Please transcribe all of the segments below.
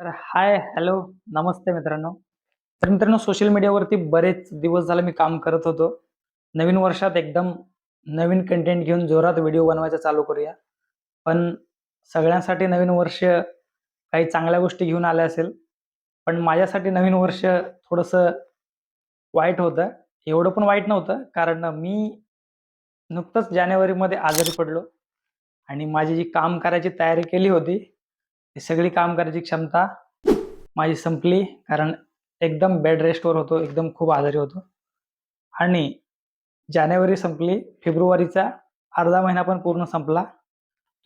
तर hi hello नमस्ते मित्रांनो. तर मित्रांनो सोशल मीडियावरती बरेच दिवस झाले मी काम करत होतो. नवीन वर्षात एकदम नवीन कंटेंट घेऊन जोरात व्हिडिओ बनवायचा चालू करूया. पण सगळ्यांसाठी नवीन वर्ष काही चांगल्या गोष्टी घेऊन आल्या असेल. पण माझ्यासाठी नवीन वर्ष थोडंसं वाईट होतं. एवढं पण वाईट नव्हतं कारण मी नुकतंच जानेवारीमध्ये आजारी पडलो. आणि माझी जी काम करायची तयारी केली होती ही सगळी काम करायची क्षमता माझी संपली कारण एकदम बेड रेस्टवर होतो एकदम खूप आजारी होतो. आणि जानेवारी संपली फेब्रुवारीचा अर्धा महिना पण पूर्ण संपला.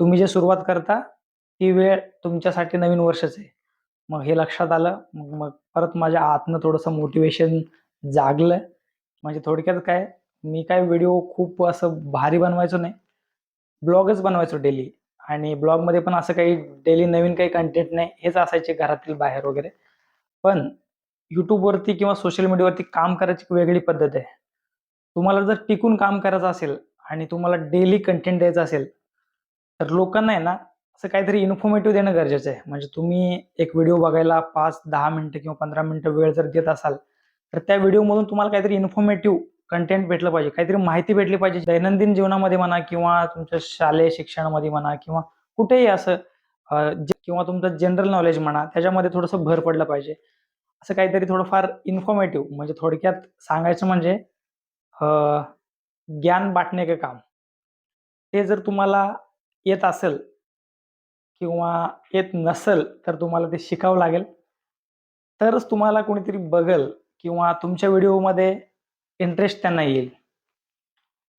तुम्ही जे सुरुवात करता ती वेळ तुमच्यासाठी नवीन वर्षच आहे. मग हे लक्षात आलं मग मग परत माझ्या आतनं थोडंसं मोटिवेशन जागलं. म्हणजे थोडक्यात काय मी काय व्हिडिओ खूप असं भारी बनवायचो नाही. ब्लॉगच बनवायचो डेली आणि ब्लॉगमध्ये पण असं काही डेली नवीन काही कंटेंट नाही हेच असायचे घरातील बाहेर वगैरे. पण यूट्यूबवरती किंवा सोशल मीडियावरती काम करायची एक वेगळी पद्धत आहे. तुम्हाला जर टिकून काम करायचं असेल आणि तुम्हाला डेली कंटेंट द्यायचं असेल तर लोकांना आहे ना असं काहीतरी इन्फॉर्मेटिव्ह देणं गरजेचं आहे. म्हणजे तुम्ही एक व्हिडिओ बघायला पाच दहा मिनटं किंवा पंधरा मिनटं वेळ जर देत असाल तर त्या व्हिडिओमधून तुम्हाला काहीतरी इन्फॉर्मेटिव्ह कंटेंट भेटलं पाहिजे. काहीतरी माहिती भेटली पाहिजे. दैनंदिन जीवनामध्ये म्हणा किंवा तुमच्या शालेय शिक्षणामध्ये म्हणा किंवा कुठेही असं किंवा तुमचं जनरल नॉलेज म्हणा त्याच्यामध्ये थोडंसं भर पडलं पाहिजे. असं काहीतरी थोडंफार इन्फॉर्मेटिव्ह म्हणजे थोडक्यात सांगायचं म्हणजे ज्ञान बाटणे का काम. ते जर तुम्हाला येत असेल किंवा येत नसेल तर तुम्हाला ते शिकावं लागेल. तरच तुम्हाला कोणीतरी बघल किंवा तुमच्या व्हिडिओमध्ये इंटरेस्ट त्यांना येईल.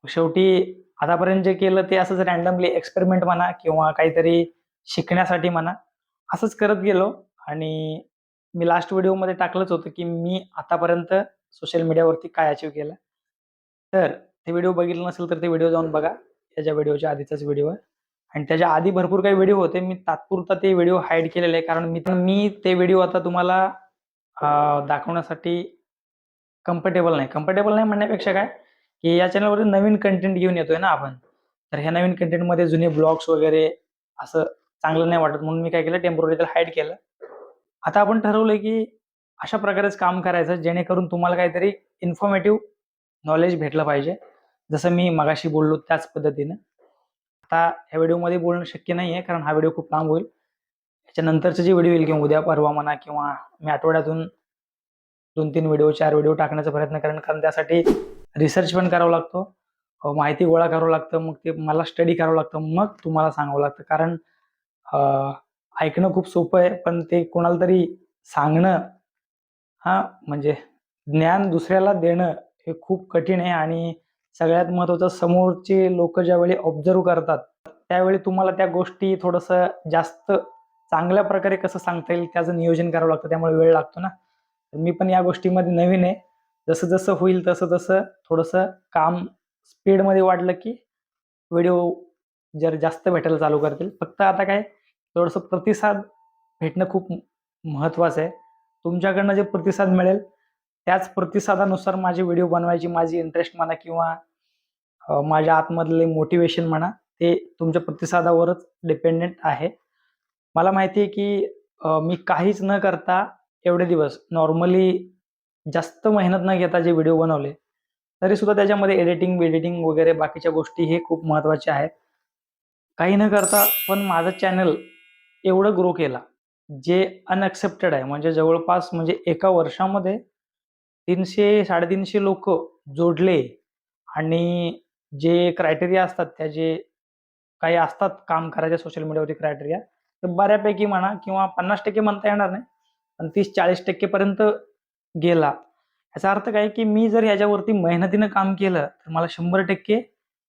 शेवटी आतापर्यंत जे केलं ते असंच रॅन्डमली एक्सपेरिमेंट म्हणा किंवा काहीतरी शिकण्यासाठी म्हणा असंच करत गेलो. आणि मी लास्ट व्हिडिओमध्ये टाकलंच होतं की मी आतापर्यंत सोशल मीडियावरती काय अचीव केलं. तर ते व्हिडिओ बघितलं नसेल तर ते व्हिडिओ जाऊन बघा. त्याच्या व्हिडिओच्या आधीचाच व्हिडिओ आहे. आणि त्याच्या आधी भरपूर काही व्हिडिओ होते. मी तात्पुरता ते व्हिडिओ हाईड केलेले आहे. कारण मी मी ते व्हिडिओ आता तुम्हाला दाखवण्यासाठी कम्फर्टेबल नाही. कम्फर्टेबल नाही म्हणण्यापेक्षा काय? की या चॅनलवर नवीन कंटेंट घेऊन येतोय ना आपण. तर ह्या नवीन कंटेंटमध्ये जुने ब्लॉग्स वगैरे असं चांगलं नाही वाटत. म्हणून मी काय केलं? टेम्पोररी त्याला हाईड केलं. आता आपण ठरवलंय की अशा प्रकारेच काम करायचं जेणेकरून तुम्हाला काहीतरी इन्फॉर्मेटिव्ह नॉलेज भेटलं पाहिजे. जसं मी मगाशी बोललो त्याच पद्धतीनं. आता ह्या व्हिडिओमध्ये बोलणं शक्य नाही आहे कारण हा व्हिडिओ खूप लांब होईल. त्याच्यानंतरचे जे व्हिडिओ येईल किंवा उद्या परवा म्हणा किंवा मी आठवड्यातून दोन तीन व्हिडिओ चार व्हिडिओ टाकण्याचा प्रयत्न करेन कारण त्यासाठी रिसर्च पण करावा लागतो. माहिती गोळा करावं लागतं मग ते मला स्टडी करावं लागतं मग तुम्हाला सांगावं लागतं. कारण ऐकणं खूप सोपं आहे पण ते कोणाला तरी सांगणं हा म्हणजे ज्ञान दुसऱ्याला देणं हे खूप कठीण आहे आणि सगळ्यात महत्त्वाचं समोरचे लोक ज्यावेळी ऑब्झर्व करतात त्यावेळी तुम्हाला त्या गोष्टी थोडंसं जास्त चांगल्या प्रकारे कसं सांगता येईल त्याचं नियोजन करावं लागतं त्यामुळे वेळ लागतो ना. तर मी पण या गोष्टीमध्ये नवीन आहे. जसं जसं होईल तसं तसं थोडंसं काम स्पीडमध्ये वाढलं की व्हिडिओ जर जास्त भेटायला चालू करतील. फक्त आता काय थोडंसं प्रतिसाद भेटणं खूप महत्त्वाचं आहे. तुमच्याकडनं जे प्रतिसाद मिळेल त्याच प्रतिसादानुसार माझे व्हिडिओ बनवायची माझी इंटरेस्ट म्हणा किंवा माझ्या आतमधले मोटिवेशन म्हणा ते तुमच्या प्रतिसादावरच डिपेंडेंट आहे. मला माहिती आहे की मी काहीच न करता एवढे दिवस. नॉर्मली जास्त मेहनत न घेता जे व्हिडिओ बनवले तरी सुद्धा त्याच्यामध्ये एडिटिंग बिडिटिंग वगैरे बाकीच्या गोष्टी हे खूप महत्त्वाच्या आहेत. काही न करता पण माझं चॅनल एवढं ग्रो केला जे अनएक्सेप्टेड आहे. म्हणजे जवळपास म्हणजे एका वर्षामध्ये तीनशे साडेतीनशे लोक जोडले आणि जे क्रायटेरिया असतात त्या जे काही असतात काम करायच्या सोशल मीडियावरती क्रायटेरिया तर बऱ्यापैकी म्हणा किंवा पन्नास टक्के म्हणता येणार नाही. पण तीस चाळीस टक्केपर्यंत गेला. याचा अर्थ काय की मी जर याच्यावरती मेहनतीनं काम केलं तर मला शंभर टक्के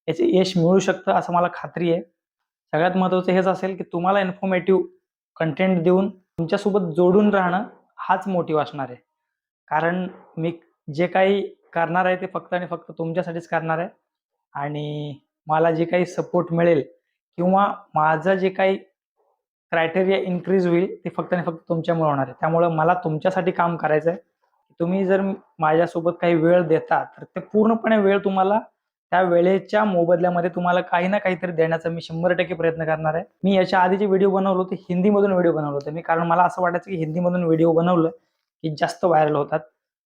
याचे यश मिळू शकतं असं मला खात्री आहे. सगळ्यात महत्त्वाचं हेच असेल की तुम्हाला इन्फॉर्मेटिव्ह कंटेंट देऊन तुमच्यासोबत जोडून राहणं हाच मोटिव्ह असणार आहे. कारण मी जे काही करणार आहे ते फक्त आणि फक्त तुमच्यासाठीच करणार आहे. आणि मला जे काही सपोर्ट मिळेल किंवा माझं जे काही क्रायटेरिया इन्क्रीज होईल ते फक्त आणि फक्त तुमच्यामुळे होणार आहे. त्यामुळं मला तुमच्यासाठी काम करायचं आहे तुम्ही जर माझ्यासोबत काही वेळ देता तर ते पूर्णपणे वेळ तुम्हाला त्या वेळेच्या मोबदल्यामध्ये तुम्हाला काही ना काहीतरी देण्याचा मी शंभर टक्के प्रयत्न करणार आहे. मी याच्या आधी जे व्हिडिओ बनवलो ते हिंदीमधून व्हिडिओ बनवलं होतं. मी कारण मला असं वाटायचं की हिंदीमधून व्हिडिओ बनवलं की जास्त व्हायरल होतात.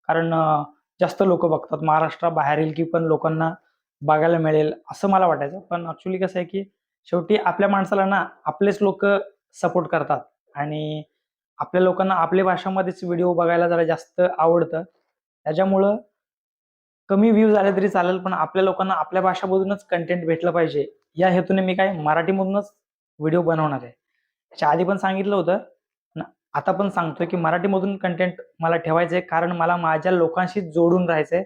कारण जास्त लोक बघतात. महाराष्ट्राबाहेरील की पण लोकांना बघायला मिळेल असं मला वाटायचं. पण ॲक्च्युली कसं आहे की शेवटी आपल्या माणसाला ना आपलेच लोक सपोर्ट करतात. आणि आपल्या लोकांना आपल्या भाषामध्येच व्हिडिओ बघायला जरा जास्त आवडतं. त्याच्यामुळं कमी व्ह्यूज आले तरी चालेल पण आपल्या लोकांना आपल्या भाषामधूनच कंटेंट भेटलं पाहिजे. या हेतूने मी काय मराठीमधूनच व्हिडिओ बनवणार आहे. त्याच्या आधी पण सांगितलं होतं आता पण सांगतोय की मराठीमधून कंटेंट मला ठेवायचं आहे कारण मला माझ्या लोकांशी जोडून राहायचं आहे.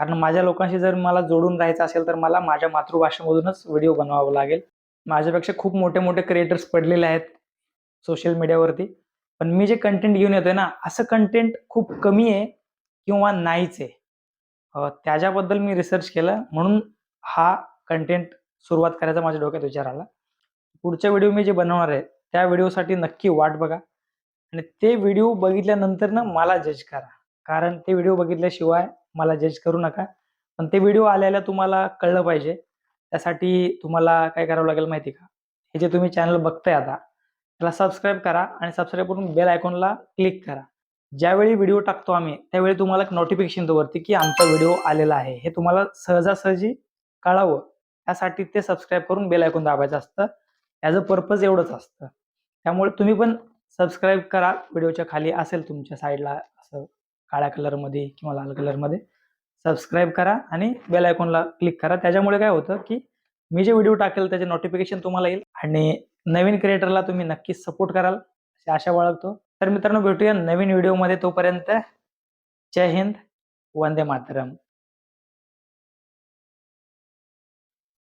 कारण माझ्या लोकांशी जर मला जोडून राहायचं असेल तर मला माझ्या मातृभाषेमधूनच व्हिडिओ बनवावा लागेल. माझ्यापेक्षा खूप मोठे मोठे क्रिएटर्स पडलेले आहेत सोशल मीडियावरती पण मी जे कंटेंट घेऊन येतोय ना असं कंटेंट खूप कमी आहे किंवा नाहीच आहे. त्याच्याबद्दल मी रिसर्च केलं. म्हणून हा कंटेंट सुरुवात करायचा माझ्या डोक्यात विचार आला. पुढच्या व्हिडिओ मी जे बनवणार आहे त्या व्हिडिओसाठी नक्की वाट बघा. आणि ते व्हिडिओ बघितल्यानंतर ना मला जज करा. कारण ते व्हिडिओ बघितल्याशिवाय मला जज करू नका. पण ते व्हिडिओ आल्याला तुम्हाला कळलं पाहिजे. त्यासाठी तुम्हाला काय करावं लागेल माहिती का? हे जे तुम्ही चॅनल बघताय आता त्याला सबस्क्राईब करा आणि सबस्क्राईब करून बेल आयकॉनला क्लिक करा. ज्यावेळी व्हिडिओ टाकतो आम्ही त्यावेळी तुम्हाला एक नोटिफिकेशन वरती की आमचा व्हिडिओ आलेला आहे. हे तुम्हाला सहजासहजी कळावं. त्यासाठी ते सबस्क्राईब करून बेल आयकॉन दाबायचं असतं. याचं पर्पज एवढंच असतं. त्यामुळे तुम्ही पण सबस्क्राईब करा. व्हिडिओच्या खाली असेल तुमच्या साईडला असं काळ्या कलरमध्ये किंवा लाल कलरमध्ये सबस्क्राईब करा आणि बेल आयकॉनला क्लिक करा. त्याच्यामुळे काय होतं की मी जे व्हिडिओ टाकेल त्याचे नोटिफिकेशन तुम्हाला येईल आणि नवीन क्रिएटरला तुम्ही नक्कीच सपोर्ट कराल अशी आशा बाळगतो. तर मित्रांनो भेटूया नवीन व्हिडिओमध्ये तोपर्यंत. जय हिंद वंदे मातरम.